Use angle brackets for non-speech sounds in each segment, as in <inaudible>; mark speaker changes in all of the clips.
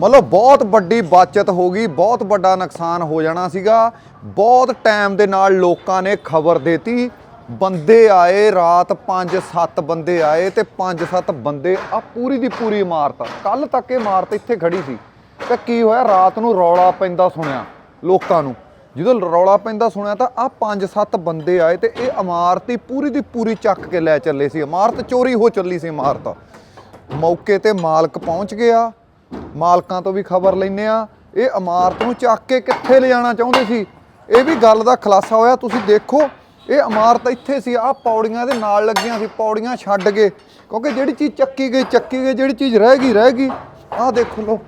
Speaker 1: ਮਤਲਬ ਬਹੁਤ ਵੱਡੀ ਬਚਤ ਹੋ ਗਈ, ਬਹੁਤ ਵੱਡਾ ਨੁਕਸਾਨ ਹੋ ਜਾਣਾ ਸੀਗਾ। ਬਹੁਤ ਟਾਈਮ ਦੇ ਨਾਲ ਲੋਕਾਂ ਨੇ ਖਬਰ ਦੇਤੀ। ਬੰਦੇ ਆਏ, ਰਾਤ 5-7 ਬੰਦੇ ਆਏ ਤੇ 5-7 ਬੰਦੇ ਆ ਪੂਰੀ ਦੀ ਪੂਰੀ ਇਮਾਰਤ। ਕੱਲ ਤੱਕ ਇਹ ਇਮਾਰਤ ਇੱਥੇ ਖੜੀ ਸੀ। ਤੇ ਕੀ ਹੋਇਆ, ਰਾਤ ਨੂੰ ਰੌਲਾ ਪੈਂਦਾ ਸੁਣਿਆ ਲੋਕਾਂ ਨੂੰ। ਜਦੋਂ ਰੌਲਾ ਪੈਂਦਾ ਸੁਣਿਆ ਤਾਂ ਆ 5-7 ਬੰਦੇ ਆਏ ਤੇ ਇਹ ਇਮਾਰਤ ਹੀ ਪੂਰੀ ਦੀ ਪੂਰੀ ਚੱਕ ਕੇ ਲੈ ਚੱਲੇ ਸੀ। ਇਮਾਰਤ ਚੋਰੀ ਹੋ ਚੱਲੀ ਸੀ ਇਮਾਰਤ। ਮੌਕੇ ਤੇ ਮਾਲਕ ਪਹੁੰਚ ਗਿਆ। ਮਾਲਕਾਂ ਤੋਂ ਵੀ ਖਬਰ ਲੈਨੇ ਆ। ਇਹ ਇਮਾਰਤ ਨੂੰ ਚੱਕ ਕੇ ਕਿੱਥੇ ਲਿਜਾਣਾ ਚਾਹੁੰਦੇ ਸੀ? ਇਹ ਵੀ ਗੱਲ ਦਾ ਖੁਲਾਸਾ ਹੋਇਆ। ਤੁਸੀਂ ਦੇਖੋ, ਇਹ ਇਮਾਰਤ ਇੱਥੇ ਸੀ। ਆ ਪੌੜੀਆਂ ਦੇ ਨਾਲ ਲੱਗੀਆਂ ਸੀ। ਪੌੜੀਆਂ ਛੱਡ ਗਏ। ਕਿਉਂਕਿ ਜਿਹੜੀ ਚੀਜ਼ ਚੱਕੀ ਗਈ ਚੱਕੀ ਗਈ, ਜਿਹੜੀ ਚੀਜ਼ ਰਹਿ ਗਈ ਰਹਿ ਗਈ। ਆਹ ਦੇਖੋ ਲੋ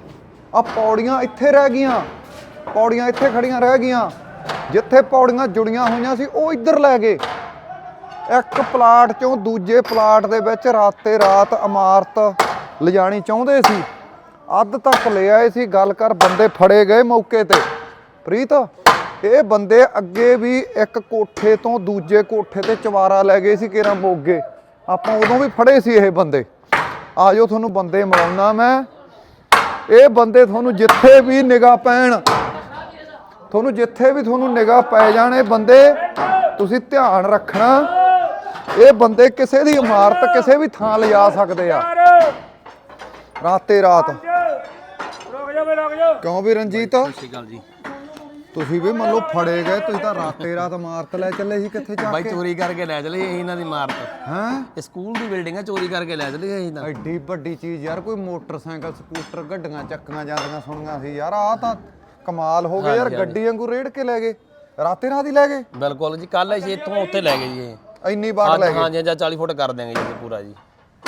Speaker 1: ਆ ਪੌੜੀਆਂ ਇੱਥੇ ਰਹਿ ਗਈਆਂ। ਪੌੜੀਆਂ ਇੱਥੇ ਖੜੀਆਂ, ਰਹਿ ਗਈਆਂ। ਜਿੱਥੇ ਪੌੜੀਆਂ ਜੁੜੀਆਂ ਹੋਈਆਂ ਸੀ, ਉਹ ਇੱਧਰ ਲੈ ਗਏ। ਇੱਕ ਪਲਾਟ ਚੋਂ ਦੂਜੇ ਪਲਾਟ ਦੇ ਵਿੱਚ ਰਾਤੇ ਰਾਤ ਇਮਾਰਤ ਲਿਜਾਣੀ ਚਾਹੁੰਦੇ ਸੀ। ਅੱਧ ਤੱਕ ਲੈ ਆਏ ਸੀ, ਗੱਲ ਕਰ ਬੰਦੇ ਫੜੇ ਗਏ ਮੌਕੇ ਤੇ। ਪ੍ਰੀਤ, ਇਹ ਬੰਦੇ ਅੱਗੇ ਵੀ ਇੱਕ ਕੋਠੇ ਤੋਂ ਦੂਜੇ ਕੋਠੇ ਤੇ ਚਵਾਰਾ ਲੈ ਗਏ ਸੀ ਕੇਰਾਂ ਮੋਗੇ। ਆਪਾਂ ਉਦੋਂ ਵੀ ਫੜੇ ਸੀ ਇਹ ਬੰਦੇ। ਆਜੋ ਤੁਹਾਨੂੰ ਬੰਦੇ ਮਿਲਾਉਣਾ ਮੈਂ। ਇਹ ਬੰਦੇ ਤੁਹਾਨੂੰ ਜਿੱਥੇ ਵੀ ਨਿਗਾਹ ਪੈਣ, ਤੁਹਾਨੂੰ ਜਿੱਥੇ ਵੀ ਤੁਹਾਨੂੰ ਨਿਗਾਹ ਪੈ ਜਾਣੇ ਬੰਦੇ ਤੁਸੀਂ ਧਿਆਨ ਰੱਖਣਾ। ਇਹ ਬੰਦੇ ਕਿਸੇ ਦੀ ਇਮਾਰਤ, ਕਿਸੇ ਵੀ ਥਾਂ ਲਿਜਾ ਸਕਦੇ ਆ। ਰਾਤੇ ਰਾਤ।
Speaker 2: ਬਈ ਰੁਕ ਜਾ।
Speaker 1: ਕਿਉਂ ਵੀ ਰਣਜੀਤ?
Speaker 3: ਸਹੀ ਗੱਲ ਜੀ।
Speaker 1: ਤੁਸੀਂ ਵੀ ਮੰਨ ਲਓ ਫੜੇ ਗਏ ਤੁਸੀਂ ਤਾਂ ਰਾਤੇ ਰਾਤ ਇਮਾਰਤ ਲੈ ਚੱਲੇ ਸੀ ਕਿੱਥੇ ਜਾ
Speaker 3: ਬਾਈ
Speaker 1: ਕੇ?
Speaker 3: ਚੋਰੀ ਕਰਕੇ ਲੈ ਚਲੇ ਅਸੀਂ ਇਹਨਾਂ ਦੀ ਇਮਾਰਤ
Speaker 1: ਹੈਂ?
Speaker 3: ਇਹ ਸਕੂਲ ਦੀ ਬਿਲਡਿੰਗ ਆ ਚੋਰੀ ਕਰਕੇ ਲੈ ਚਲੇ ਅਸੀਂ ਤਾਂ।
Speaker 1: ਐਡੀ ਵੱਡੀ ਚੀਜ਼ ਯਾਰ ਕੋਈ ਮੋਟਰਸਾਈਕਲ ਸਕੂਟਰ ਗੱਡੀਆਂ ਚੱਕੀਆਂ ਜਾਂਦੀਆਂ ਸੁਣੀਆਂ ਸੀ ਯਾਰ ਆਹ ਤਾਂ ਕਮਾਲ ਹੋ ਗਿਆ ਯਾਰ ਗੱਡੀ ਵਾਂਗੂ ਰੇੜ ਕੇ ਲੈ ਗਏ ਰਾਤੇ ਰਾਤ ਹੀ ਲੈ ਗਏ।
Speaker 3: ਬਿਲਕੁਲ ਜੀ ਕੱਲ ਅਸੀਂ ਇੱਥੋਂ ਉੱਥੇ ਲੈ ਗਏ ਜੀ। ਇਹ
Speaker 1: ਇੰਨੀ ਵਾਰ ਲੈ ਗਏ।
Speaker 3: ਹਾਂ ਜੀ ਜਾਂ 40 ਫੁੱਟ ਕਰ ਦਿਆਂਗੇ ਜੀ ਪੂਰਾ ਜੀ।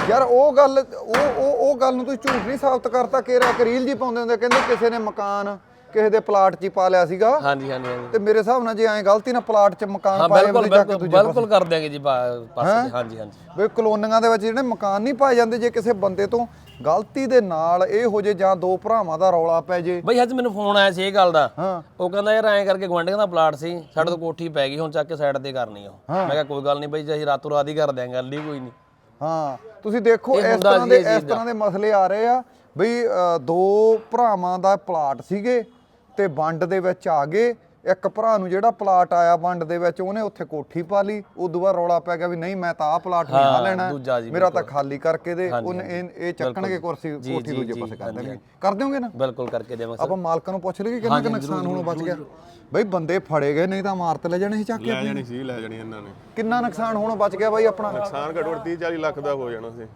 Speaker 1: ਯਾਰ ਉਹ ਗੱਲ ਉਹ ਉਹ ਉਹ ਗੱਲ ਨੂੰ ਤੁਸੀਂ ਝੂਠ ਨਹੀਂ ਸਾਬਤ ਕਰਤਾ ਕੇਰਾ ਕਰੀਲ ਜੀ ਪਾਉਂਦੇ ਹੁੰਦੇ ਕਹਿੰਦੇ ਕਿਸੇ ਨੇ ਮਕਾਨ ਕਿਸੇ ਦੇ ਪਲਾਟ 'ਚ ਹੀ ਪਾ ਲਿਆ ਸੀਗਾ।
Speaker 3: ਹਾਂਜੀ ਹਾਂਜੀ ਹਾਂਜੀ।
Speaker 1: ਤੇ ਮੇਰੇ ਹਿਸਾਬ ਨਾਲ ਜੇ ਐਂ ਗਲਤੀ ਨਾਲ ਪਲਾਟ 'ਚ ਮਕਾਨ
Speaker 3: ਹਾਂ
Speaker 1: ਪਾਏ
Speaker 3: ਬਿਲਕੁਲ ਬਿਲਕੁਲ ਕਰ ਦਿਆਂਗੇ ਜੀ ਪਾ- ਪਾਸੇ। ਹਾਂਜੀ ਹਾਂਜੀ।
Speaker 1: ਵੀ ਕਲੋਨੀਆਂ ਦੇ ਵਿੱਚ ਜਿਹੜੇ ਮਕਾਨ ਨਹੀਂ ਪਾਏ ਜਾਂਦੇ ਜੇ ਕਿਸੇ ਬੰਦੇ ਤੋਂ ਗਲਤੀ ਦੇ ਨਾਲ ਇਹ ਹੋ ਜੇ ਜਾਂ ਦੋ ਭਰਾਵਾਂ ਦਾ ਰੌਲਾ ਪੈ ਜੇ।
Speaker 3: ਬਈ ਅੱਜ ਮੈਨੂੰ ਫੋਨ ਆਇਆ ਸੀ ਇਹ ਗੱਲ ਦਾ।
Speaker 1: ਹਾਂ।
Speaker 3: ਉਹ ਕਹਿੰਦਾ ਯਾਰ ਐਂ ਕਰਕੇ ਗਵਾਂਢੀਆਂ ਦਾ ਪਲਾਟ ਸੀ ਸਾਡੇ ਤੋਂ ਕੋਠੀ ਪੈ ਗਈ ਹੁਣ ਚੱਕ ਕੇ ਸਾਈਡ ਤੇ ਕਰਨੀ ਆ ਉਹ। ਮੈਂ ਕਿਹਾ ਕੋਈ ਗੱਲ ਨਹੀਂ ਬਈ ਜੇ ਅਸੀਂ ਰਾਤੋਂ ਰਾਤ ਹੀ ਕਰ ਦਿਆਂਗੇ ਗੱਲ ਹੀ ਕੋਈ ਨਹੀਂ।
Speaker 1: ਹਾਂ ਤੁਸੀਂ ਦੇਖੋ ਇਸ ਤਰ੍ਹਾਂ ਦੇ ਇਸ ਤਰ੍ਹਾਂ ਦੇ ਮਸਲੇ ਆ ਰਹੇ ਆ ਬਈ ਦੋ ਭਰਾਵਾਂ ਦਾ ਪਲਾਟ ਸੀਗੇ ਤੇ ਵੰਡ ਦੇ ਵਿੱਚ ਆ ਗਏ। ਇੱਕ ਭਰਾ ਨੂੰ ਜਿਹੜਾ ਪਲਾਟ ਆਇਆ ਵੰਡ ਦੇ ਵਿੱਚ ਉਹਨੇ ਉੱਥੇ ਕੋਠੀ ਪਾ ਲਈ। ਉਦੋਂ ਬਾਅਦ ਰੌਲਾ ਪੈ ਗਿਆ ਵੀ ਨਹੀਂ ਮੈਂ ਤਾਂ ਆਹ ਪਲਾਟ ਨਹੀਂ ਆ ਲੈਣਾ। ਮੇਰਾ ਤਾਂ ਖਾਲੀ ਕਰਕੇ ਦੇ। ਉਹਨੇ ਇਹ ਇਹ ਚੱਕਣਗੇ। ਕੁਰਸੀ ਕੋਠੀ ਦੂਜੇ ਪਾਸੇ ਕਰ ਦੇਣਗੇ। ਕਰ ਦਿਓਗੇ ਨਾ?
Speaker 3: ਬਿਲਕੁਲ ਕਰਕੇ ਦੇਵਾਂਗੇ
Speaker 1: ਆਪਾਂ ਮਾਲਕਾਂ ਨੂੰ ਪੁੱਛ ਲਈਏ ਕਿੰਨਾ ਕੁ ਨੁਕਸਾਨ ਹੋਣੋਂ ਬਚ ਗਿਆ। ਬਈ ਬੰਦੇ ਫੜੇ ਗਏ ਨਹੀਂ ਤਾਂ ਇਮਾਰਤ ਲੈ ਜਾਣੇ ਸੀ ਚੱਕ ਕੇ
Speaker 4: ਲੈ ਜਾਣੀ ਸੀ ਲੈ ਜਾਣੀ ਇਹਨਾਂ ਨੇ।
Speaker 1: ਕਿੰਨਾ ਨੁਕਸਾਨ ਹੋਣੋਂ ਬਚ ਗਿਆ ਬਾਈ ਆਪਣਾ?
Speaker 4: ਨੁਕਸਾਨ ਘੱਟੋ ਘੱਟ 30 40 ਲੱਖ ਦਾ ਹੋ ਜਾਣਾ ਸੀ।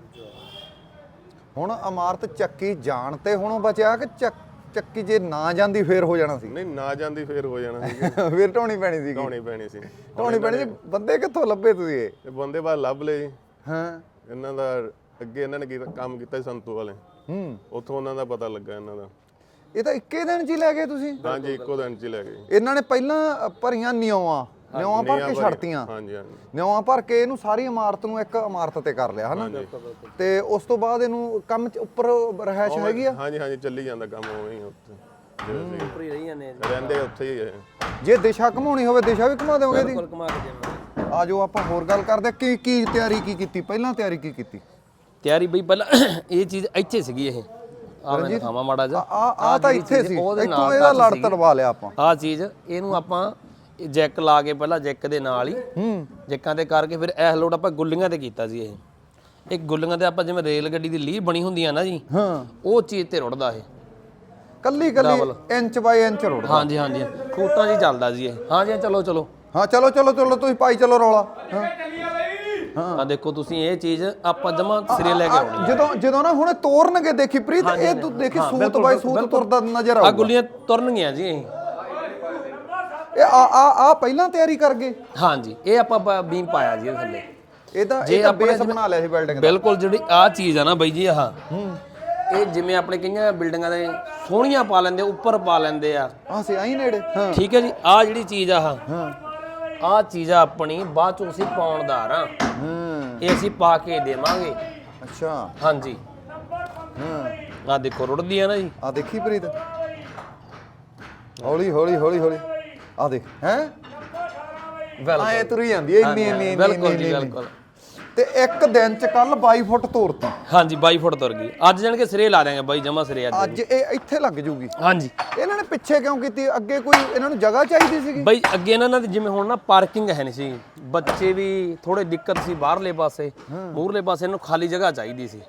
Speaker 1: ਹੁਣ ਇਮਾਰਤ ਚੱਕੀ ਜਾਣ ਤੇ ਹੁਣੋਂ ਬਚਿਆ ਕਿ ਚੱਕ ਚੱਕੀ ਜੇ ਨਾ ਜਾਂਦੀ ਫੇਰ ਹੋ ਜਾਣਾ ਸੀ।
Speaker 4: ਨਹੀਂ ਨਾ ਜਾਂਦੀ ਫੇਰ ਹੋ ਜਾਣਾ ਸੀ। <laughs>
Speaker 1: ਫੇਰ ਢਾਉਣੀ ਪੈਣੀ ਸੀ
Speaker 4: ਢਾਉਣੀ ਪੈਣੀ ਸੀ।
Speaker 1: ਢਾਉਣੀ ਪੈਣੀ ਸੀ। ਬੰਦੇ ਕਿੱਥੋਂ ਲੱਭੇ ਤੁਸੀਂ ਇਹ?
Speaker 4: ਤੇ ਬੰਦੇ ਬਾਅਦ ਲੱਭ ਲਏ ਜੀ।
Speaker 1: ਹਾਂ।
Speaker 4: ਇਹਨਾਂ ਦਾ ਅੱਗੇ ਇਹਨਾਂ ਨੇ ਕੀਤਾ ਕੰਮ ਕੀਤਾ ਸੀ ਸੰਤੂ ਵਾਲੇ।
Speaker 1: ਹੂੰ।
Speaker 4: ਉੱਥੋਂ ਉਹਨਾਂ ਦਾ ਪਤਾ ਲੱਗਾ ਇਹਨਾਂ ਦਾ।
Speaker 1: ਇਹ ਤਾਂ ਇੱਕੇ ਦਿਨ ਚ ਹੀ ਲੈ ਗਏ ਤੁਸੀਂ?
Speaker 4: ਹਾਂਜੀ ਇੱਕੋ ਦਿਨ ਚ ਹੀ ਲੈ ਗਏ
Speaker 1: ਇਹਨਾਂ ਨੇ ਪਹਿਲਾਂ ਭਰੀਆਂ ਨਿਉਆਂ ਨਿਉਆਂ ਭਰ ਕੇ ਛੱਡਤੀਆਂ।
Speaker 4: ਹਾਂਜੀ। ਹਾਂਜੀ
Speaker 1: ਨਿਉਆਂ ਭਰ ਕੇ ਇਹਨੂੰ ਸਾਰੀ ਇਮਾਰਤ ਨੂੰ ਇੱਕ ਇਮਾਰਤ ਤੇ ਕਰ ਲਿਆ ਹਨਾ? ਤੇ ਉਸ ਤੋਂ ਬਾਅਦ ਇਹਨੂੰ ਕੰਮ ਚ ਉੱਪਰ ਰਹਿائش ਹੈਗੀ ਆ?
Speaker 4: ਹਾਂਜੀ ਹਾਂਜੀ ਚੱਲੀ ਜਾਂਦਾ ਕੰਮ ਉਵੇਂ ਹੀ ਉੱਥੇ। ਜਿਵੇਂ
Speaker 3: ਉੱਪਰ ਹੀ ਜੇ।
Speaker 1: ਦਿਸ਼ਾ ਘਮਾਉਣੀ ਹੋਵੇ ਦਿਸ਼ਾ ਵੀ ਘਮਾ ਦੇਵਾਂਗੇ ਇਹਦੀ?
Speaker 3: ਬਿਲਕੁਲ
Speaker 1: ਕਮਾ ਆਪਾਂ ਹੋਰ ਗੱਲ ਕਰਦੇ ਕੀ ਕੀ ਤਿਆਰੀ ਕੀ ਕੀਤੀ? ਪਹਿਲਾਂ ਤਿਆਰੀ ਕੀ ਕੀਤੀ?
Speaker 3: ਤਿਆਰੀ ਬਈ ਪਹਿਲਾਂ <coughs> ਇਹ ਚੀਜ਼ ਇੱਥੇ ਸੀਗੀ ਇਹ। ਆ ਮੈਂ ਦਿਖਾਵਾਂ ਮਾੜਾ ਜਿਹਾ।
Speaker 1: ਆ ਆ ਤਾਂ ਇੱਥੇ ਸੀ। ਇੱਥੋਂ ਇਹਦਾ ਲੜ ਤੜਵਾ ਲਿਆ ਆਪਾਂ।
Speaker 3: ਆ ਚੀਜ਼ ਇਹਨੂੰ ਆਪਾਂ ਜੈਕ ਲਾ ਕੇ ਪਹਿਲਾਂ ਜੈਕ ਦੇ ਨਾਲ ਹੀ
Speaker 1: ਹੂੰ।
Speaker 3: ਜੈਕਾਂ ਤੇ ਕਰਕੇ ਫਿਰ ਇਹ ਲੋਡ ਆਪਾਂ ਗੁੱਲੀਆਂ ਤੇ ਕੀਤਾ ਸੀ ਇਹ। ਇਹ ਗੁੱਲੀਆਂ ਤੇ ਆਪਾਂ ਜਿਵੇਂ ਰੇਲ ਗੱਡੀ ਦੀ ਲੀਹ ਬਣੀ ਹੁੰਦੀ ਆ ਨਾ ਜੀ
Speaker 1: ਹਾਂ।
Speaker 3: ਉਹ ਚੀਜ਼ ਤੇ ਰੁੜਦਾ ਇਹ।
Speaker 1: ਕੱਲੀ ਕੱਲੀ ਇੰਚ ਬਾਈ ਇੰਚ ਰੋੜ
Speaker 3: ਹਾਂਜੀ ਹਾਂਜੀ। ਖੂਟਾਂ ਜੀ ਚੱਲਦਾ ਜੀ ਇਹ। ਹਾਂਜੀ ਚਲੋ ਚਲੋ।
Speaker 1: ਹਾਂ ਚਲੋ ਚਲੋ ਚਲੋ ਤੁਸੀਂ ਪਾਈ ਚਲੋ ਰੌਲਾ। ਹਾਂ।
Speaker 3: ਆ ਦੇਖੋ ਤੁਸੀਂ ਇਹ ਚੀਜ਼ ਆਪਾਂ ਜਮਾ ਸਿਰੇ ਲੈ ਕੇ ਆਉਣੀ
Speaker 1: ਆ, ਜਦੋਂ ਜਦੋਂ ਨਾ ਹੁਣ ਤੋਰਨਗੇ ਦੇਖੀ ਪ੍ਰੀਤ ਇਹ ਤੂੰ ਦੇਖੀ ਸੂਤ ਬਾਈ ਸੂਤ ਤੁਰਦਾ ਨਜ਼ਰ
Speaker 3: ਆ
Speaker 1: ਆਊਗਾ
Speaker 3: ਗੁੱਲੀਆਂ ਤੁਰਨਗੀਆਂ ਜੀ ਇਹ
Speaker 1: ਇਹ ਆ ਆ ਆ ਪਹਿਲਾਂ ਤਿਆਰੀ ਕਰ ਗਏ?
Speaker 3: ਹਾਂਜੀ ਇਹ ਆਪਾਂ ਬ- ਬੀਮ ਪਾਇਆ ਜੀ ਇਹਦੇ ਥੱਲੇ।
Speaker 1: ਇਹਦਾ
Speaker 3: ਜੇ
Speaker 1: ਇਹ ਤਾਂ ਬੇਸ ਬਣਾ ਲਿਆ ਸੀ ਬਿਲਡਿੰਗ ਦਾ।
Speaker 3: ਬਿਲਕੁਲ ਜਿਹੜੀ ਆ ਚੀਜ਼ ਆ ਨਾ ਬਾਈ ਜੀ ਆਹ। ਇਹ ਜਿਵੇਂ ਆਪਣੇ ਕਈਆਂ ਬਿਲਡਿੰਗਾਂ ਦੇ ਸੋਹਣੀਆਂ ਪਾ ਲੈਂਦੇ ਉੱਪਰ ਪਾ ਲੈਂਦੇ ਆ।
Speaker 1: ਆ ਸੇ ਆਈ ਨੇੜੇ। ਹਾਂ।
Speaker 3: ਠੀਕ ਹੈ ਜੀ ਆ ਜਿਹੜੀ ਚੀਜ਼ ਆ ਆਹ।
Speaker 1: ਹਾਂ।
Speaker 3: ਆ ਚੀਜ਼ ਆ ਆਪਣੀ ਬਾਅਦ ਚੋਂ ਅਸੀਂ ਪਾਉਣਦਾਰ ਆ।
Speaker 1: ਹਾਂ।
Speaker 3: ਇਹ ਅਸੀਂ ਪਾ ਕੇ ਦੇਵਾਂਗੇ।
Speaker 1: ਅੱਛਾ।
Speaker 3: ਹਾਂਜੀ।
Speaker 1: ਹਾਂ।
Speaker 3: ਆ ਦੇਖੋ ਰੁੜਦੀ ਆ ਨਾ ਜੀ।
Speaker 1: ਆ ਦੇਖੀ ਪ੍ਰੀਤ? ਹੌਲੀ ਹੌਲੀ ਹੌਲੀ ਹੌਲੀ। ਆ ਦੇਖ ਹੈ? ਆਏ ਤੁਰੀ ਜਾਂਦੀ ਐ ਇੰਨੀ ਇੰਨੀ
Speaker 3: ਬਿਲਕੁਲ ਜੀ। ਬਿਲਕੁਲ।
Speaker 1: ਤੇ ਇੱਕ ਦਿਨ ਚ ਕੱਲ 22 ਫੁੱਟ ਤੋਰਤੀ।
Speaker 3: ਹਾਂਜੀ 22 ਫੁੱਟ ਤੁਰ ਗਈ। ਅੱਜ ਜਾਣ ਕੇ ਸਿਰੇ ਲਾ ਦਿਆਂਗੇ ਬਾਈ ਜਮਾ ਸਿਰੇ ਅੱਜ।
Speaker 1: ਅੱਜ ਇਹ ਇੱਥੇ ਲੱਗ ਜੂਗੀ।
Speaker 3: ਹਾਂਜੀ।
Speaker 1: ਇਹਨਾਂ ਨੇ ਪਿੱਛੇ ਕਿਉਂ ਕੀਤੀ? ਅੱਗੇ ਕੋਈ ਇਹਨਾਂ ਨੂੰ ਜਗ੍ਹਾ ਚਾਹੀਦੀ ਸੀਗੀ?
Speaker 3: ਬਾਈ ਅੱਗੇ ਇਹਨਾਂ ਦੀ ਜਿਵੇਂ ਹੁਣ ਨਾ ਪਾਰਕਿੰਗ ਹੈ ਨਹੀਂ ਸੀ। ਬੱਚੇ ਵੀ ਥੋੜੇ ਦਿੱਕਤ ਸੀ ਬਾਹਰਲੇ ਪਾਸੇ। ਮੂਹਰਲੇ ਪਾਸੇ ਇਹਨੂੰ ਖਾਲੀ ਜਗ੍ਹਾ ਚਾਹੀਦੀ ਸੀ।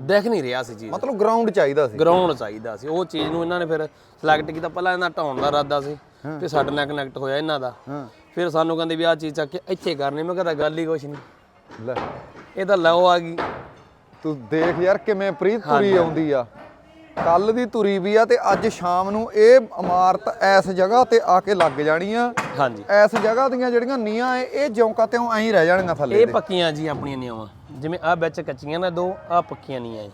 Speaker 3: ਦੇਖ ਨਹੀਂ ਰਿਹਾ ਸੀ ਚੀਜ਼
Speaker 1: ਮਤਲਬ ਗਰਾਊਂਡ ਚਾਹੀਦਾ ਸੀ।
Speaker 3: ਗਰਾਊਂਡ ਚਾਹੀਦਾ ਸੀ। ਉਹ ਚੀਜ਼ ਨੂੰ ਇਹਨਾਂ ਨੇ ਫਿਰ ਸਿਲੈਕਟ ਕੀਤਾ। ਪਹਿਲਾਂ ਇਹਨਾਂ ਢਾਉਣ ਦਾ ਇਰਾਦਾ ਸੀ ਫਿਰ ਸਾਡੇ ਨਾਲ ਕਨੈਕਟ ਹੋਇਆ ਇਹਨਾਂ ਦਾ। ਫਿਰ ਸਾਨੂੰ ਕਹਿੰਦੇ ਵੀ ਆਹ ਚੀਜ਼ ਚੱਕ ਕੇ ਇੱਥੇ ਕਰਨੀ। ਮੈਂ ਕਹਿੰਦਾ ਗੱਲ ਹੀ ਕੁਛ ਨਹੀਂ।
Speaker 1: ਲੈ।
Speaker 3: ਇਹ ਤਾਂ ਲਓ ਆ ਗਈ।
Speaker 1: ਤੂੰ ਦੇਖ ਯਾਰ ਕਿਵੇਂ ਪ੍ਰੀਤ ਤੁਰੀ ਆਉਂਦੀ ਆ। ਕੱਲ ਦੀ ਤੁਰੀ ਵੀ ਆ ਤੇ ਅੱਜ ਸ਼ਾਮ ਨੂੰ ਇਹ ਇਮਾਰਤ ਐਸ ਜਗ੍ਹਾ ਤੇ ਆ ਕੇ ਲੱਗ ਜਾਣੀ ਆ।
Speaker 3: ਹਾਂਜੀ।
Speaker 1: ਐਸ ਜਗ੍ਹਾ ਦੀਆਂ ਜਿਹੜੀਆਂ ਨੀਆਂ ਐ ਇਹ ਜਿਉਂਕਾ ਤਿਉਂ ਐਂ ਰਹਿ ਜਾਣੀਆਂ ਥੱਲੇ
Speaker 3: ਇਹ
Speaker 1: ਦੇ।
Speaker 3: ਪੱਕੀਆਂ ਜੀ ਆਪਣੀਆਂ ਨਿਆਵਾਂ ਜਿਵੇਂ ਆ ਵਿੱਚ ਕੱਚੀਆਂ ਨੇ ਦੋ ਆ ਪੱਕੀਆਂ ਨਹੀਂ ਆਏ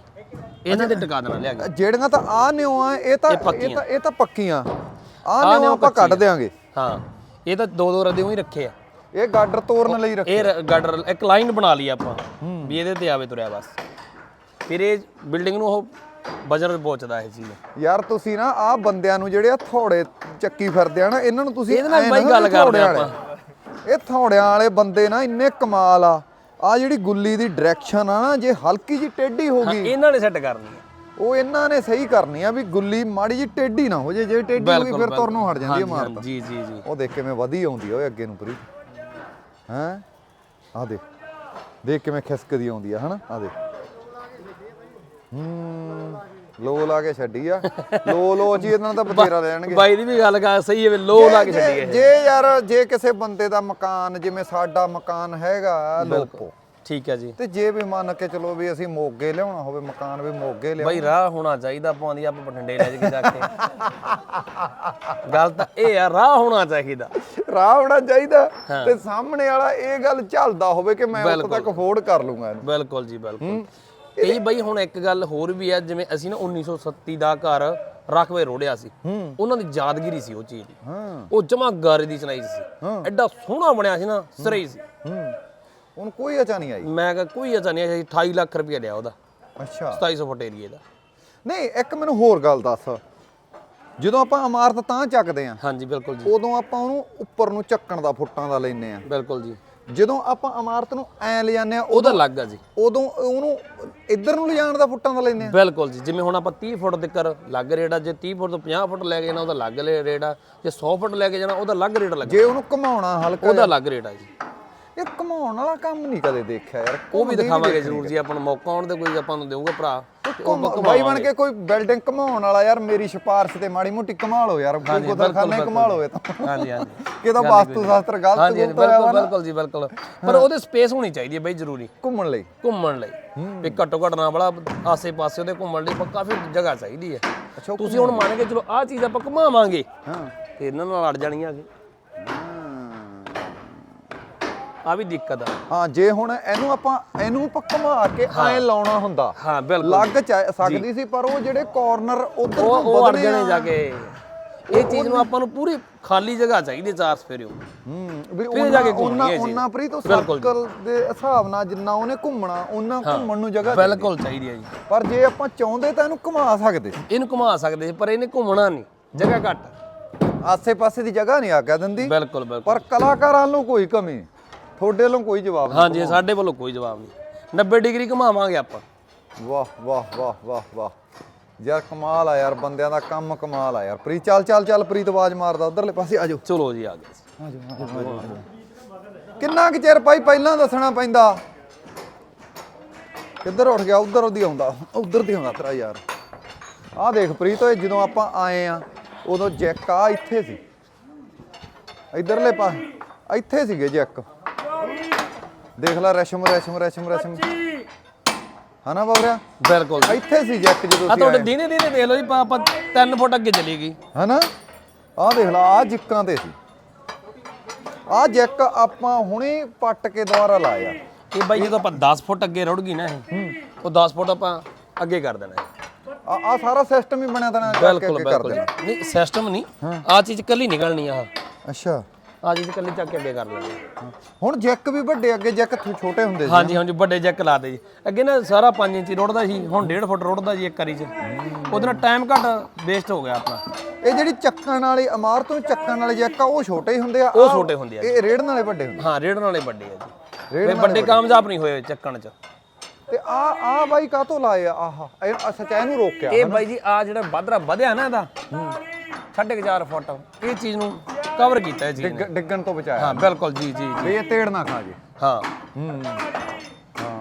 Speaker 3: ਇਹਨਾਂ ਦੇ ਟਿਕਾ ਦੇਣਾ ਲਿਆ ਕੇ।
Speaker 1: ਜਿਹੜੀਆਂ ਤਾਂ ਆ ਨਿਉਂ ਆ ਇਹ ਤਾਂ
Speaker 3: ਇਹ
Speaker 1: ਇਹ
Speaker 3: ਪੱਕੀਆਂ।
Speaker 1: ਤਾਂ ਇਹ ਤਾਂ ਪੱਕੀਆਂ। ਆ
Speaker 3: ਆਹ
Speaker 1: ਨਿਉਂ
Speaker 3: ਨਿਉਂ
Speaker 1: ਆਪਾਂ ਕੱਢ। ਦੇਾਂਗੇ
Speaker 3: ਹਾਂ। ਇਹ ਤਾਂ ਦੋ ਦੋ ਰਦੇ ਹੀ ਰੱਖੇ ਆ।
Speaker 1: ਇਹ ਗਾਡਰ ਤੋੜਨ ਲਈ ਰੱਖ
Speaker 3: ਇਹ ਰ- ਗਾਡਰ ਇੱਕ ਲਾਈਨ ਬਣਾ ਲਈ ਆਪਾਂ ਵੀ ਇਹਦੇ ਤੇ ਆਵੇ ਤੁਰਿਆ ਬਸ। ਫਿਰ ਇਹ ਬਿਲਡਿੰਗ ਨੂੰ ਉਹ ਵਜਨ ਪਹੁੰਚਦਾ ਇਹ ਚੀਜ਼।
Speaker 1: ਯਾਰ ਤੁਸੀਂ ਨਾ ਆ ਬੰਦਿਆਂ ਨੂੰ ਜਿਹੜੇ ਆ ਥੋੜੇ ਚੱਕੀ ਫਿਰਦੇ ਆ ਨਾ ਇਹਨਾਂ ਨੂੰ ਤੁਸੀਂ
Speaker 3: ਇਹਦੇ ਨਾਲ ਬਾਈ ਗੱਲ ਕਰਦੇ ਆਪਾਂ।
Speaker 1: ਇਹ ਥੋੜਿਆਂ ਵਾਲੇ ਬੰਦੇ ਨਾ ਇੰਨੇ ਕਮਾਲ ਆ। ਆ ਜਿਹੜੀ ਗੁੱਲੀ ਦੀ ਡਾਇਰੈਕਸ਼ਨ ਆ ਨਾ ਜੇ ਹਲਕੀ ਜੀ ਟੇਢੀ ਹੋ
Speaker 3: ਹਾਂ,
Speaker 1: ਗਈ।
Speaker 3: ਇਹਨਾਂ ਨੇ ਸੈੱਟ ਕਰਨੀ ਹੈ
Speaker 1: ਉਹ ਇਹਨਾਂ ਨੇ ਸਹੀ ਕਰਨੀ ਆ ਵੀ ਗੁੱਲੀ ਮਾੜੀ ਜੀ ਟੇਢੀ ਨਾ ਹੋ ਜੇ ਜੇ ਟੇਢੀ ਹੋ ਗਈ ਫਿਰ ਤੁਰਨ ਨੂੰ ਹਟ ਜਾਂਦੀ ਮਾਰਤ
Speaker 3: ਹਾਂਜੀ, ਜੀ ਜੀ ਜੀ।
Speaker 1: ਉਹ ਦੇਖ ਕਿਵੇਂ ਵਧੀ ਆਉਂਦੀ ਓਏ ਅੱਗੇ ਨੂੰ ਪਰੀ। ਹੈ? ਆ ਦੇਖ। ਦੇਖ ਕਿਵੇਂ ਖਿਸਕਦੀ ਆਉਂਦੀ ਆ ਹਨਾ? ਆ ਦੇਖ। ਹੂੰ। ਲੋ ਲਾ ਕੇ ਛੱਡੀ ਆ। ਲੋ ਲੋ ਜੀ ਇਹਨਾਂ ਦਾ ਬਥੇਰਾ ਲੈਣਗੇ
Speaker 3: ਬਾਈ ਦੀ ਵੀ ਗੱਲ ਕਰ ਸਹੀ ਹੈ ਲੋ ਲਾ ਕੇ ਛੱਡੀ ਹੈ
Speaker 1: ਜੇ ਯਾਰ ਜੇ ਕਿਸੇ ਬੰਦੇ ਦਾ ਮਕਾਨ ਜਿਵੇਂ ਸਾਡਾ ਮਕਾਨ ਹੈਗਾ ਲੋਪੋ
Speaker 3: ਠੀਕ ਹੈ ਜੀ।
Speaker 1: ਤੇ ਜੇ ਵੀ ਮੰਨ ਕੇ ਚਲੋ ਵੀ ਅਸੀਂ ਮੋਗੇ ਲਿਆਉਣਾ ਹੋਵੇ ਮਕਾਨ ਵੀ ਮੋਗੇ ਲਿਆ
Speaker 3: ਬਾਈ ਰਾਹ ਹੋਣਾ ਚਾਹੀਦਾ ਪਾਉਂਦੀ ਆਪਾਂ ਬਠਿੰਡੇ ਲੈ ਜਾ ਕੇ। ਗੱਲ ਤਾਂ ਇਹ ਆ ਰਾਹ ਹੋਣਾ ਚਾਹੀਦਾ।
Speaker 1: ਰਾਹ ਹੋਣਾ ਚਾਹੀਦਾ। ਤੇ ਸਾਹਮਣੇ ਵਾਲਾ ਇਹ ਗੱਲ ਝੱਲਦਾ ਹੋਵੇ ਕਿ ਮੈਂ ਉੱਥੇ ਤੱਕ ਅਫੋਰਡ ਕਰ ਲੂੰਗਾ ਇਹਨੂੰ।
Speaker 3: ਬਿਲਕੁਲ ਜੀ ਬਿਲਕੁਲ। ਇਹ ਬਈ ਹੁਣ ਇੱਕ ਗੱਲ ਹੋਰ ਵੀ ਆ ਜਿਵੇਂ ਅਸੀਂ ਨਾ 1937 ਦਾ ਘਰ ਰਕਵੇ ਰੋੜਿਆ ਸੀ। ਉਹਨਾਂ ਦੀ ਯਾਦਗਿਰੀ ਸੀ ਉਹ ਚੀਜ਼ ਦੀ।
Speaker 1: ਹਾਂ।
Speaker 3: ਉਹ ਜਮਾ ਗਾਰੇ ਦੀ ਚਨਾਈ ਸੀ। ਐਡਾ ਸੋਹਣਾ ਬਣਿਆ ਸੀ ਨਾ ਸਿਰੇ ਹੀ ਸੀ।
Speaker 1: ਹੂੰ। ਹੁਣ ਕੋਈ ਅਚਾ ਨਹੀਂ ਆਈ।
Speaker 3: ਮੈਂ ਕਿਹਾ ਕੋਈ ਅਚਾ ਨਹੀਂ ਆਇਆ 28 ਲੱਖ ਰੁਪਏ ਲਿਆ ਉਹਦਾ।
Speaker 1: ਅੱਛਾ।
Speaker 3: 2700 ਫੁੱਟ ਏਰੀਏ ਦਾ।
Speaker 1: ਨਹੀਂ ਇੱਕ ਮੈਨੂੰ ਹੋਰ ਗੱਲ ਦੱਸ। ਜਦੋਂ ਆਪਾਂ ਇਮਾਰਤ ਤਾਂ ਚੱਕਦੇ ਆ
Speaker 3: ਹਾਂਜੀ ਬਿਲਕੁਲ ਜੀ।
Speaker 1: ਉਦੋਂ ਆਪਾਂ ਉਹਨੂੰ ਉੱਪਰ ਨੂੰ ਚੱਕਣ ਦਾ ਫੁੱਟਾਂ ਦਾ ਲੈਨੇ ਆ।
Speaker 3: ਬਿਲਕੁਲ ਜੀ।
Speaker 1: ਜਦੋਂ ਆਪਾਂ ਇਮਾਰਤ ਨੂੰ ਐ ਲਿਜਾਨੇ ਆ
Speaker 3: ਉਹਦਾ ਲੱਗ ਆ ਜੀ।
Speaker 1: ਉਦੋਂ ਉਹਨੂੰ ਇੱਧਰ ਨੂੰ ਲਿਜਾਣ ਦਾ ਫੁੱਟਾਂ ਦਾ ਲੈਨੇ ਆ
Speaker 3: ਬਿਲਕੁਲ ਜੀ ਜਿਵੇਂ ਹੁਣ ਆਪਾਂ 30 ਫੁੱਟ ਤੱਕ ਲੱਗ ਰੇਟ ਆ ਜੇ 30 ਫੁੱਟ ਤੋਂ 50 ਫੁੱਟ ਲੈ ਕੇ ਜਾਣਾ ਉਹਦਾ ਲੱਗ ਰੇਟ ਆ ਜੇ 100 ਫੁੱਟ ਲੈ ਕੇ ਜਾਣਾ ਉਹਦਾ ਲੱਗ ਰੇਟ ਲੱਗ
Speaker 1: ਜੇ ਉਹਨੂੰ ਘਮਾਉਣਾ ਹਲਕਾ
Speaker 3: ਉਹਦਾ ਲੱਗ ਰੇਟ ਆ ਜੀ।
Speaker 1: ਇਹ ਘਮਾਉਣ ਵਾਲਾ ਕੰਮ ਨਹੀਂ ਕਦੇ ਦੇਖਿਆ ਯਾਰ
Speaker 3: ਉਹ ਵੀ ਦਿਖਾਵਾਂਗੇ ਜ਼ਰੂਰ ਜੀ ਆਪਾਂ ਨੂੰ ਮੌਕਾ ਆਉਣ ਤੇ ਕੋਈ ਆਪਾਂ ਨੂੰ ਦੇਊਗਾ ਭਰਾ।
Speaker 1: ਬਾਈ ਬਣ ਕੇ ਕੋਈ ਬਿਲਡਿੰਗ ਘਮਾਉਣ ਵਾਲਾ ਯਾਰ ਮੇਰੀ ਸਿਫਾਰਿਸ਼ ਤੇ ਮਾੜੀ ਮੋਟੀ ਕਮਾ ਲਓ ਯਾਰ ਕੋਈ ਗੁਦਰਖਾਨੇ ਕਮਾ ਲਓ ਇਹ ਤਾਂ।
Speaker 3: ਹਾਂਜੀ ਹਾਂਜੀ। <laughs>
Speaker 1: ਕਿਹਦਾ ਵਾਸਤੂ ਸ਼ਾਸਤਰ ਗਲਤ ਗੁਲਤ ਹੋਇਆ
Speaker 3: ਬਿਲਕੁਲ ਜੀ ਬਿਲਕੁਲ। ਪਰ ਉਹਦੇ ਸਪੇਸ ਹੋਣੀ ਚਾਹੀਦੀ ਹੈ ਬਈ ਜ਼ਰੂਰੀ।
Speaker 1: ਘੁੰਮਣ ਲਈ।
Speaker 3: ਘੁੰਮਣ ਲਈ। ਵੀ ਘੱਟੋ ਘੱਟ ਨਾ ਬੜਾ ਆਸੇ ਪਾਸੇ ਉਹਦੇ ਘੁੰਮਣ ਲਈ ਕਾਫੀ ਜਗ੍ਹਾ ਚਾਹੀਦੀ ਹੈ। ਤੁਸੀਂ ਹੁਣ ਮੰਨ ਕੇ ਚਲੋ ਆਹ ਚੀਜ਼ ਆਪਾਂ ਘੁਮਾਵਾਂਗੇ
Speaker 1: ਹਾਂ।
Speaker 3: ਤੇ ਇਹਨਾਂ ਨਾਲ ਅੜ ਜਾਣੀਆਂ ਅੱਗੇ। ਆ ਵੀ ਦਿੱਕਤ ਆ।
Speaker 1: ਹਾਂ ਜੇ ਹੁਣ ਇਹਨੂੰ ਆਪਾਂ ਇਹਨੂੰ ਆਪਾਂ ਘੁਮਾ ਕੇ ਐ ਲਾਉਣਾ ਹੁੰਦਾ।
Speaker 3: ਹਾਂ ਬਿਲਕੁਲ।
Speaker 1: ਲੱਗ ਚਾ- ਸਕਦੀ ਸੀ ਪਰ ਉਹ ਜਿਹੜੇ ਕਾਰਨਰ ਉਧਰ
Speaker 3: ਉਹ
Speaker 1: ਨੂੰ
Speaker 3: ਉਹ ਅੜ
Speaker 1: ਵਧਣੇ
Speaker 3: ਜਾਣੇ
Speaker 1: ਆ।
Speaker 3: ਜਾ ਕੇ। ਇਹ ਚੀਜ਼ ਨੂੰ ਆਪਾਂ ਨੂੰ ਪੂਰੀ ਖਾਲੀ ਜਗ੍ਹਾ ਚਾਹੀਦੀ ਚਾਰ ਸਫੇਰੇ
Speaker 1: ਹੂੰ ਵੀ
Speaker 3: ਫਿਰ ਜਾ ਕੇ ਘੁੰਮਣੀ
Speaker 1: ਉਹਨਾਂ
Speaker 3: ਹੈ ਜੀ।
Speaker 1: ਉਹਨਾਂ ਪ੍ਰੀਤ ਉਹ
Speaker 3: ਬਿਲਕੁਲ ਜੀ।
Speaker 1: ਸਰਕਲ ਦੇ ਹਿਸਾਬ ਨਾਲ ਜਿੰਨਾ ਉਹਨੇ ਘੁੰਮਣਾ ਉਹਨਾਂ ਘੁੰਮਣ ਨੂੰ ਜਗ੍ਹਾ ਚਾਹੀਦੀ।
Speaker 3: ਬਿਲਕੁਲ ਚਾਹੀਦੀ ਹੈ ਜੀ।
Speaker 1: ਪਰ ਜੇ ਆਪਾਂ ਚਾਹੁੰਦੇ ਤਾਂ ਇਹਨੂੰ ਘੁਮਾ ਸਕਦੇ।
Speaker 3: ਇਹਨੂੰ ਘੁਮਾ ਸਕਦੇ ਸੀ ਪਰ ਇਹਨੇ ਘੁੰਮਣਾ ਨਹੀਂ। ਜਗ੍ਹਾ ਘੱਟ।
Speaker 1: ਆਸੇ-ਪਾਸੇ ਦੀ ਜਗ੍ਹਾ ਨਹੀਂ ਆਗਿਆ ਦਿੰਦੀ।
Speaker 3: ਬਿਲਕੁਲ ਬਿਲਕੁਲ।
Speaker 1: ਪਰ ਕਲਾਕਾਰਾਂ ਨੂੰ ਕੋਈ ਕਮੀ। ਤੁਹਾਡੇ ਵੱਲੋਂ ਕੋਈ ਜਵਾਬ ਨਹੀਂ
Speaker 3: ਹਾਂਜੀ ਸਾਡੇ ਵੱਲੋਂ ਕੋਈ ਜਵਾਬ ਨਹੀਂ। 90 ਡਿਗਰੀ ਘੁਮਾਵਾਂਗੇ ਆਪਾਂ।
Speaker 1: ਵਾਹ ਵਾਹ ਵਾਹ ਵਾਹ ਵਾਹ। ਯਾਰ ਕਮਾਲ ਆ ਯਾਰ ਬੰਦਿਆਂ ਦਾ ਕੰਮ ਕਮਾਲ ਆ ਯਾਰ। ਪ੍ਰੀਤ ਚੱਲ ਚੱਲ ਚੱਲ ਪ੍ਰੀਤ ਆਵਾਜ਼ ਮਾਰਦਾ ਉਧਰਲੇ ਪਾਸੇ ਆ ਜਾਓ।
Speaker 3: ਚਲੋ ਜੀ ਆ ਗਏ।
Speaker 1: ਕਿੰਨਾ ਕੁ ਚਿਰ ਭਾਈ ਪਹਿਲਾਂ ਦੱਸਣਾ ਪੈਂਦਾ? ਕਿੱਧਰ ਉੱਠ ਗਿਆ? ਉਧਰ ਉਹਦੀ ਆਉਂਦਾ। ਉਧਰ ਦੀ ਆਉਂਦਾ ਤੇਰਾ ਯਾਰ। ਆਹ ਦੇਖ ਪ੍ਰੀਤ ਓਏ ਜਦੋਂ ਆਪਾਂ ਆਏ ਆ ਉਦੋਂ ਜੈਕ ਆ ਇੱਥੇ ਸੀ। ਇਧਰਲੇ ਪਾ ਇੱਥੇ ਸੀਗੇ ਜੈਕ। ਦੇਖ ਲੈ ਰਸ਼ਮ ਰਸ਼ਮ ਰਸ਼ਮ ਰਸ਼ਮ। ਹਨਾ ਬਾਬਰਿਆ
Speaker 3: ਬਿਲਕੁਲ।
Speaker 1: ਇੱਥੇ ਸੀ ਜੈਕ ਜਦੋਂ
Speaker 3: ਆ ਤੁਹਾਡੇ ਦਿਨੇ ਦਿਨੇ ਦੇਖ ਲਓ ਜੀ ਪਾ- ਆਪਾਂ 3 ਫੁੱਟ ਅੱਗੇ ਚਲੀ ਗਈ।
Speaker 1: ਹਨਾ ਆਹ ਦੇਖ ਲਾ ਆਹ ਜਿੱਕਾਂ ਤੇ ਸੀ। ਆਹ ਜੈਕ ਆਪਾਂ ਹੁਣੇ ਪੱਟ ਕੇ ਦੁਬਾਰਾ ਲਾਇਆ।
Speaker 3: ਇਹ ਬਾਈ ਜਦੋਂ ਆਪਾਂ 10 ਫੁੱਟ ਅੱਗੇ ਰੁੜ ਗਈ ਨਾ ਇਹ ਉਹ 10 ਫੁੱਟ ਆਪਾਂ ਅੱਗੇ ਕਰ ਦੇਣਾ
Speaker 1: ਆ ਆ ਸਾਰਾ ਸਿਸਟਮ ਹੀ ਬਣਿਆ ਤਾਂ
Speaker 3: ਬਿਲਕੁਲ ਬਿਲਕੁਲ ਨਹੀਂ ਸਿਸਟਮ ਨਹੀਂ। ਆ ਚੀਜ਼ ਕੱਲੀ ਨਿਕਲਣੀ ਆ
Speaker 1: ਅੱਛਾ।
Speaker 3: ਆ ਚੀਜ਼ ਕੱਲੀ ਚੱਕ ਕੇ ਅੱਗੇ ਕਰ ਲੈਣੀ
Speaker 1: ਹੁਣ ਜੈਕ ਵੀ ਵੱਡੇ ਅੱਗੇ ਜੈਕ ਥੋ- ਛੋਟੇ ਹੁੰਦੇ ਸੀ
Speaker 3: ਹਾਂਜੀ ਹਾਂਜੀ ਵੱਡੇ ਜੈਕ ਲਾ ਦੇ ਜੀ। ਅੱਗੇ ਨਾ ਸਾਰਾ 5 ਇੰਚੀ ਰੁੜਦਾ ਸੀ ਹੁਣ 1.5 ਫੁੱਟ ਰੁੜਦਾ ਜੀ ਇੱਕ ਵਾਰੀ ਚ। ਉਹਦੇ ਨਾਲ ਟਾਈਮ ਘੱਟ ਵੇਸਟ ਹੋ ਗਿਆ ਆਪਣਾ।
Speaker 1: ਇਹ ਜਿਹੜੀ ਚੱਕਣ ਵਾਲੀ ਇਮਾਰਤ ਨੂੰ ਚੱਕਣ ਵਾਲੇ ਜੈਕ ਆ ਉਹ ਛੋਟੇ ਹੀ ਹੁੰਦੇ ਆ?
Speaker 3: ਉਹ
Speaker 1: ਆਹ
Speaker 3: ਛੋਟੇ ਹੁੰਦੇ ਆ
Speaker 1: ਇਹ ਰੇੜਨ ਵਾਲੇ ਵੱਡੇ ਹੁੰਦੇ
Speaker 3: ਹਾਂ ਰੇੜਨ ਵਾਲੇ ਵੱਡੇ ਆ ਜੀ। ਵੀ ਵੱਡੇ ਕਾਮਯਾਬ ਨਹੀਂ ਹੋਏ ਚੱਕਣ ਚ।
Speaker 1: ਤੇ ਆ ਆ ਬਾਈ ਕਾਤੋਂ ਲਾਏ ਆ? ਆਹ ਇਹ ਸੱਚਾ ਇਹਨੂੰ ਰੋਕਿਆ
Speaker 3: ਇਹ ਬਾਈ ਜੀ ਆ ਜਿਹੜਾ ਵਾਧਰਾ ਵਧਿਆ ਨਾ ਇਹਦਾ ਸਾਢੇ ਕੁ ਚਾਰ ਫੁੱਟ। ਇਹ ਚੀਜ਼ ਨੂੰ ਕਵਰ ਕੀਤਾ ਨੇ
Speaker 1: ਡਿੱਗ- ਡਿੱਗਣ ਤੋਂ ਬਚਾਇਆ।
Speaker 3: ਹਾਂ ਬਿਲਕੁਲ ਜੀ ਜੀ ਜੀ।
Speaker 1: ਵੀ ਇਹ ਤੇੜ ਨਾ ਖਾ ਜੇ।
Speaker 3: ਹਾਂ।
Speaker 1: ਹੂੰ। ਹਾਂ।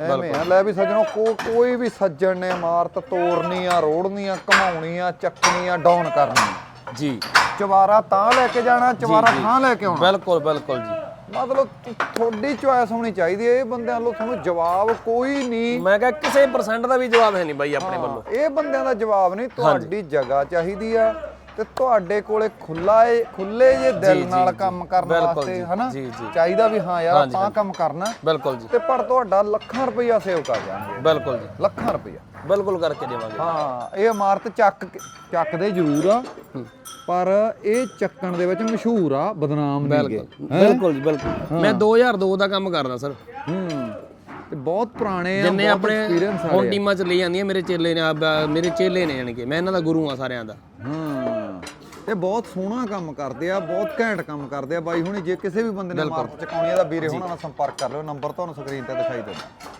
Speaker 1: ਐਵੇਂ ਆ ਲੈ ਵੀ ਸੱਜਣੋ ਕੋ ਕੋਈ ਵੀ ਸੱਜਣ ਨੇ ਇਮਾਰਤ ਤੋੜਨੀ ਆ ਰੋੜਨੀ ਆ ਘਮਾਉਣੀ ਆ ਚੱਕਣੀ ਆ ਡਾਊਨ ਕਰਨੀ
Speaker 3: ਜੀ।
Speaker 1: ਚਵਾਰਾ ਤਾਂ ਲੈ ਕੇ ਜਾਣਾ ਚਵਾਰਾ ਥਾਂ ਲੈ ਕੇ ਆਉਣਾ।
Speaker 3: ਬਿਲਕੁਲ ਬਿਲਕੁਲ ਜੀ।
Speaker 1: ਮਤਲਬ ਤੁ- ਤੁਹਾਡੀ ਚੁਆਇਸ ਹੋਣੀ ਚਾਹੀਦੀ ਹੈ ਇਹ ਬੰਦਿਆਂ ਵੱਲੋਂ ਤੁਹਾਨੂੰ ਜਵਾਬ ਕੋਈ ਨਹੀਂ।
Speaker 3: ਮੈਂ ਕਿਹਾ ਕਿਸੇ ਪਰਸੈਂਟ ਦਾ ਵੀ ਜਵਾਬ ਹੈ ਨਹੀਂ ਬਾਈ ਆਪਣੇ ਵੱਲੋਂ।
Speaker 1: ਇਹ ਬੰਦਿਆਂ ਦਾ ਜਵਾਬ ਨਹੀਂ ਤੁਹਾਡੀ ਜਗ੍ਹਾ ਚਾਹੀਦੀ ਆ। ਤੇ ਤੁਹਾਡੇ ਕੋਲੇ ਖੁੱਲਾ ਏ ਖੁੱਲੇ ਜੇ ਦਿਲ ਨਾਲ ਕੰਮ ਕਰਨ ਵਾਸਤੇ ਹਨਾ। ਚਾਹੀਦਾ ਵੀ ਹਾਂ ਯਾਰ ਆਪਾਂ ਕੰਮ ਕਰਨਾ।
Speaker 3: ਬਿਲਕੁਲ ਜੀ।
Speaker 1: ਤੇ ਪਰ ਤੁਹਾਡਾ ਲੱਖਾਂ ਰੁਪਈਆ ਸੇਵ ਕਰ ਜਾਣਗੇ।
Speaker 3: ਬਿਲਕੁਲ ਜੀ।
Speaker 1: ਲੱਖਾਂ ਰੁਪਈਆ।
Speaker 3: ਬਿਲਕੁਲ ਕਰਕੇ ਦੇਵਾਂਗੇ।
Speaker 1: ਹਾਂ ਇਹ ਇਮਾਰਤ ਚੱਕ ਚੱਕਦੇ ਜ਼ਰੂਰ ਆ। ਪਰ ਇਹ ਚੱਕਣ ਦੇ ਵਿੱਚ ਮਸ਼ਹੂਰ ਆ ਬਦਨਾਮ ਨਹੀਂ ਗਏ
Speaker 3: ਬਿਲਕੁਲ ਜੀ ਬਿਲਕੁਲ। ਮੈਂ 2002 ਦਾ ਕੰਮ ਕਰਦਾ ਸਰ।
Speaker 1: ਹੂੰ। ਤੇ ਬਹੁਤ ਪੁਰਾਣੇ ਆ
Speaker 3: ਜਿੰਨੇ ਆਪਣੇ ਹੁਣ ਟੀਮਾਂ ਚ ਲਈ ਜਾਂਦੀਆਂ ਮੇਰੇ ਚੇਲੇ ਨੇ ਮੇਰੇ ਚੇਲੇ ਨੇ ਯਾਨੀ ਕਿ ਮੈਂ ਇਹਨਾਂ ਦਾ ਗੁਰੂ ਆ ਸਾਰਿਆਂ ਦਾ।
Speaker 1: ਹਾਂ। ਇਹ ਬਹੁਤ ਸੋਹਣਾ ਕੰਮ ਕਰਦੇ ਆ ਬਹੁਤ ਘੈਂਟ ਕੰਮ ਕਰਦੇ ਆ। ਬਾਈ ਹੁਣੀ ਜੇ ਕਿਸੇ ਵੀ ਬੰਦੇ ਨੇ ਇਮਾਰਤ ਚਕਾਉਣੀ ਆ ਤਾਂ ਵੀਰੇ ਹੁਣਾਂ ਨਾਲ ਸੰਪਰਕ ਕਰ ਲਿਓ ਨੰਬਰ ਤੁਹਾਨੂੰ ਸਕਰੀਨ ਤੇ ਦਿਖਾਈ ਦੇਣਾ